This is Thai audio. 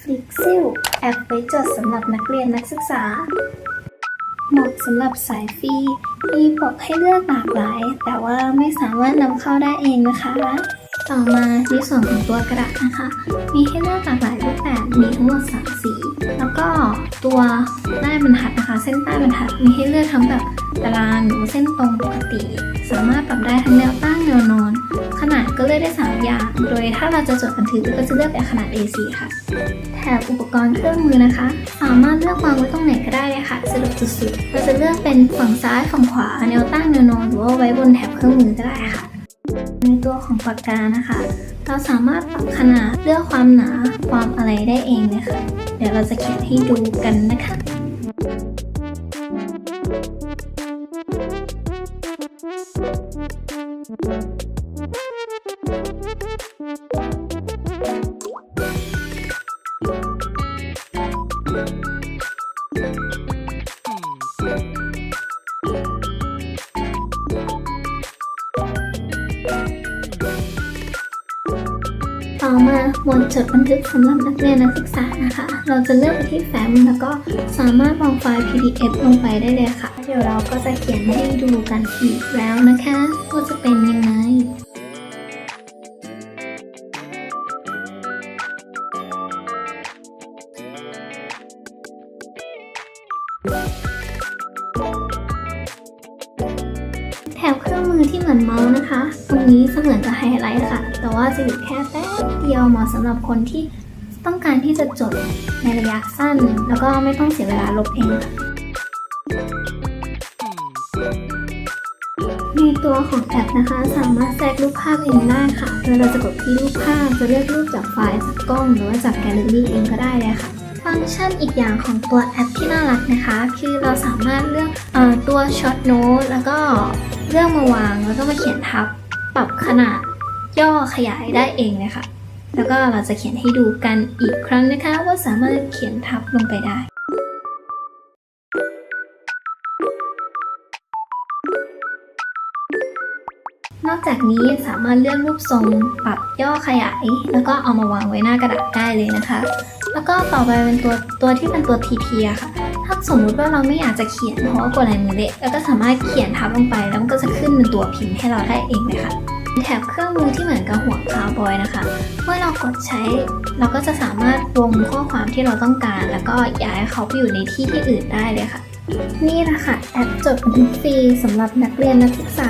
f l i x i l แอปไว้จดสำหรับนักเรียนนักศึกษา เหมาะสำหรับสายฟรี มีปกให้เลือกหลากหลาย แต่ว่าไม่สามารถนำเข้าได้เองนะคะ ต่อมาในส่วนของตัวกระดาษนะคะ มีให้เลือกหลากหลายรูปแบบมีทั้งหมด3สี แล้วก็ตัวหน้าบรรทัดนะคะ เส้นใต้บรรทัดมีให้เลือกทั้งแบบตารางหรือเส้นตรงปกติ สามารถปรับได้ทั้งแนวตั้งแนวนอน ขนาดก็เลือกได้ 3 อย่าง โดยถ้าเราจะจดบันทึกก็จะเลือกแบบขนาด A4 ค่ะ บอุปกรณ์เครื่องมือนะคะ สามารถเลือกวางไว้ตรงไหนก็ได้เลยค่ะสะดวกสุดๆ เราจะเลือกเป็นฝั่งซ้ายฝั่งขวาแนวตั้งแนวนอนหรือว่าไว้บนแถบเครื่องมือก็ได้ค่ะ ในตัวของปากกานะคะ เราสามารถปรับขนาดเลือกความหนาความอะไรได้เองเลยค่ะ เดี๋ยวเราจะเขียนให้ดูกันนะคะ ต่อมาหมวดจดบันทึกสำหรับนักเรียนนักศึกษานะคะ เราจะเลือกไปที่แฟ้มแล้วก็สามารถวางไฟล์ PDF ลงไปได้เลยค่ะ เดี๋ยวเราก็จะเขียนให้ดูกันอีกแล้วนะคะว่าจะเป็นยังไงแถบเครื่องมือที่เหมือนเมาส์นะคะ นี้เสมือนจะไฮไลท์ค่ะ แต่ว่าจะอยู่แค่แป๊บเดียวเหมาะสำหรับคนที่ต้องการที่จะจดในระยะสั้น แล้วก็ไม่ต้องเสียเวลาลบเองค่ะในตัวของแอปนะคะ สามารถแทรกรูปภาพเองได้ค่ะโดยเราจะกดที่รูปภาพจะเลือกรูปจากไฟล์จากกล้องหรือว่าจากแกลเลอรี่เองก็ได้เลยค่ะฟังก์ชันอีกอย่างของตัวแอปที่น่ารักนะคะ คือเราสามารถเลือกอตัวช็อตโน้ตแล้วก็เลือกมาวางแล้วก็มาเขียนทับ ปรับขนาดย่อขยายได้เองเลยค่ะ แล้วก็เราจะเขียนให้ดูกันอีกครั้งนะคะ ว่าสามารถเขียนทับลงไปได้นอกจากนี้สามารถเลือกรูปทรงปรับย่อขยาย แล้วก็เอามาวางไว้หน้ากระดาษได้เลยนะคะ แล้วก็ต่อไปเป็นตัวตัวที่เป็นตัว TP อะค่ะ ถ้าสมมุติว่าเราไม่อยากจะเขียนเพราะว่ากดลายมือเละแล้วก็สามารถเขียนทับลงไป แล้วมันก็จะขึ้นเป็นตัวพิมพ์ให้เราได้เองเลยค่ะแถบเครื่องมือที่เหมือนกับหัวคาวบอยนะคะ เมื่อเรากดใช้ เราก็จะสามารถวงข้อความที่เราต้องการ แล้วก็ย้ายเขาไปอยู่ในที่ที่อื่นได้เลยค่ะ นี่แหละค่ะแอปจดบันทึกฟรีสำหรับนักเรียนนักศึกษา